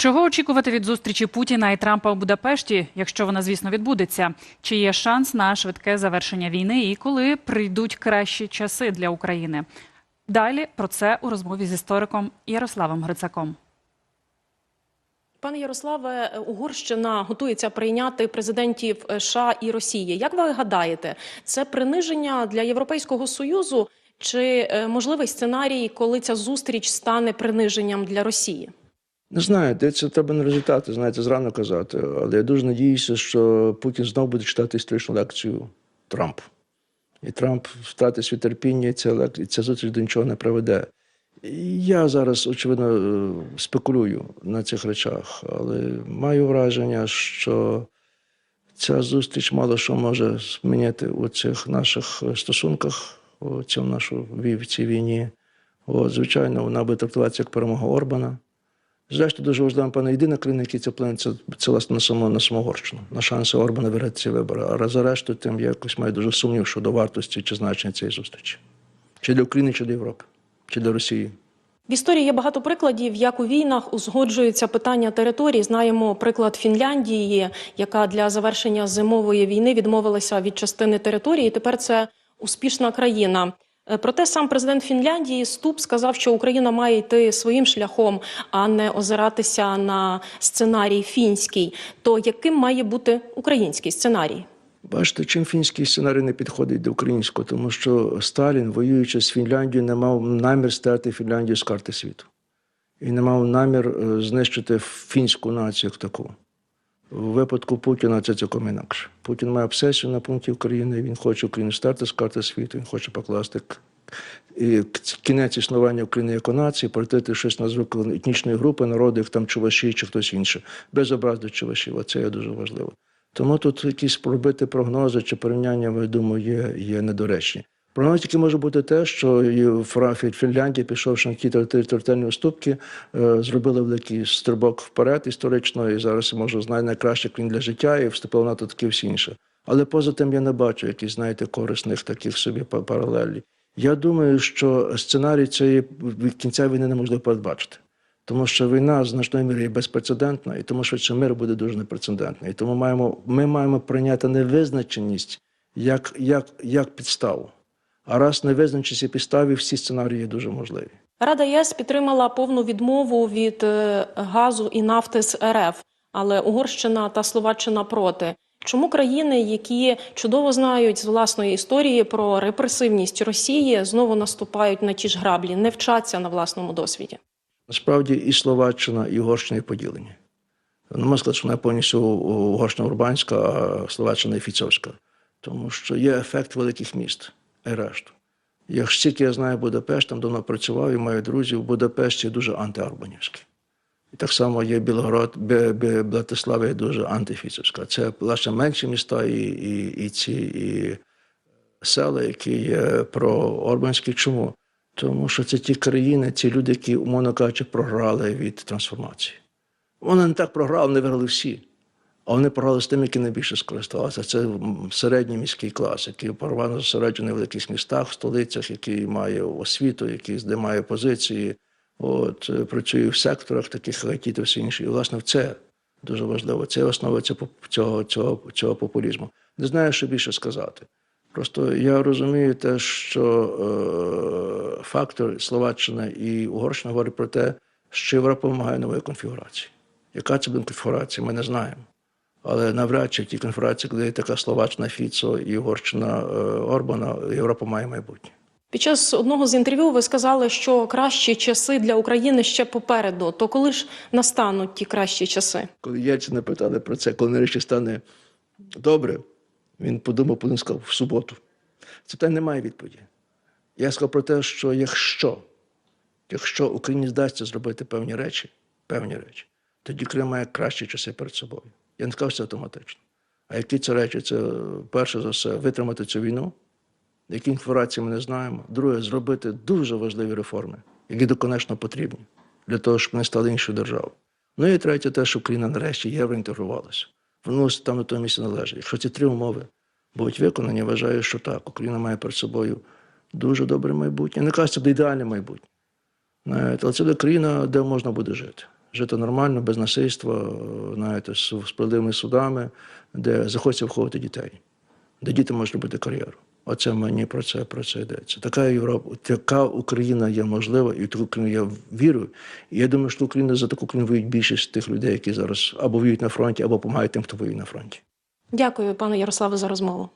Чого очікувати від зустрічі Путіна і Трампа у Будапешті, якщо вона, звісно, відбудеться? Чи є шанс на швидке завершення війни і коли прийдуть кращі часи для України? Далі про це у розмові з істориком Ярославом Грицаком. Пане Ярославе, Угорщина готується прийняти президентів США і Росії. Як ви гадаєте, це приниження для Європейського союзу чи е, можливий сценарій, коли ця зустріч стане приниженням для Росії? Не знаю, це треба на результати, знаєте, зрано казати. Але я дуже надіюся, що Путін знову буде читати історичну лекцію Трампу. І Трамп втратить свій терпіння, і ця, ця зустріч до нічого не приведе. Я зараз, очевидно, спекулюю на цих речах, але маю враження, що ця зустріч мало що може змінити у цих наших стосунках, у цьому нашу в цій війні. От, звичайно, вона буде трактуватися як перемога Орбана. Зрештою, дуже важливо, пане, єдина країна, яка це вплине, це, це власне на саму на Самогорщину, на шанси Орбана виграти ці вибори. А за решту, тим я якось маю дуже сумнів щодо вартості чи значення цієї зустрічі. Чи для України, чи для Європи, чи для Росії. В історії є багато прикладів, як у війнах узгоджуються питання територій. Знаємо приклад Фінляндії, яка для завершення зимової війни відмовилася від частини території. Тепер це успішна країна. Е, Проте сам президент Фінляндії Ступ сказав, що Україна має йти своїм шляхом, а не озиратися на сценарій фінський. То яким має бути український сценарій? Бачите, чим фінський сценарій не підходить до українського, тому що Сталін, воюючи з Фінляндією, не мав намір стерти Фінляндію з карти світу. І не мав намір е, знищити фінську націю як таку. У випадку Путіна це цілком інакше. Путін має обсесію на пункті України, він хоче Україну стерти з карти світу, він хоче покласти кінець існування України як нації, пройти щось на звук етнічної групи, народу, як там чуваші чи хтось інший, без образ до чувашів. Оце є дуже важливо. Тому тут якісь робити прогнози чи порівняння, я думаю, є, є недоречні. Тільки може бути те, що і Фра- Фі- пішовши на ті територіальні уступки, е, зробили великий стрибок вперед історично, і зараз може знає найкраще країн для життя, і вступила в НАТО таке всі інше. Але поза тим я не бачу якісь, знаєте, корисних таких собі паралелі. Я думаю, що сценарій цієї кінця війни неможливо передбачити. Тому що війна значною мірою безпрецедентна, і тому що мир буде дуже непрецедентний. І тому маємо, ми маємо прийняти невизначеність як, як, як підставу. А раз невизначеність є підставі, всі сценарії дуже можливі. Рада ЄС підтримала повну відмову від е, газу і нафти з РФ, але Угорщина та Словаччина проти. Чому країни, які чудово знають з власної історії про репресивність Росії, знову наступають на ті ж граблі, не вчаться на власному досвіді? Насправді і Словаччина, і Угорщина є поділені. Не можна сказати, що вона повністю Угорщина урбанська, а Словаччина і Фіцовська. Тому що є ефект великих міст і решту. Як стільки я знаю Будапешт, там давно працював і маю друзів, Будапешт є дуже антиарбанівський. І так само є Білгород, є дуже антифіцовська. Це лише менші міста і, і, і ці і села, які є проорбанські. Чому? Тому що це ті країни, ці люди, які, умовно кажучи, програли від трансформації. Вони не так програли, не виграли всі. А вони програли з тим, які найбільше скористалися. Це середній міський клас, який переважно зосереджений в великих містах, столицях, який має освіту, який де має позиції, от, е, працює в секторах, таких IT та все інше. І, власне, це дуже важливо. Це основа цього, цього, цього популізму. Не знаю, що більше сказати. Просто я розумію те, що е, фактор Словаччина і Угорщина говорить про те, що Європа вимагає нової конфігурації. Яка це буде конфігурація, ми не знаємо. Але навряд чи в тій конфігурації, коли є така Словаччина Фіцо і Угорщина е, Орбана, Європа має майбутнє. Під час одного з інтерв'ю ви сказали, що кращі часи для України ще попереду. То коли ж настануть ті кращі часи? Коли Єльцина питали про це, коли нарешті стане добре, він подумав, потім сказав в суботу. Це питання немає відповіді. Я сказав про те, що якщо, якщо Україні вдасться зробити певні речі, певні речі, тоді Крим має кращі часи перед собою. Я не сказав, що це автоматично. А які це речі? Це перше за все витримати цю війну, які інформації ми не знаємо. Друге, зробити дуже важливі реформи, які доконечно потрібні для того, щоб не стали іншою державою. Ну і третє, те, що Україна нарешті євроінтегрувалася. Воно там на тому місці належить. Якщо ці три умови будуть виконані, вважаю, що так, Україна має перед собою дуже добре майбутнє. Не кажуть, це буде ідеальне майбутнє. Знаєте, Але це буде країна, де можна буде жити. Жити нормально, без насильства, знаєте, з справедливими судами, де захочеться виховувати дітей, де діти можуть робити кар'єру. Оце мені про це про це йдеться. Така Європа, така Україна є можлива, і в таку Україну я вірю. І я думаю, що Україна за таку Україну воюють більшість тих людей, які зараз або воюють на фронті, або допомагають тим, хто воює на фронті. Дякую, пане Ярославе, за розмову.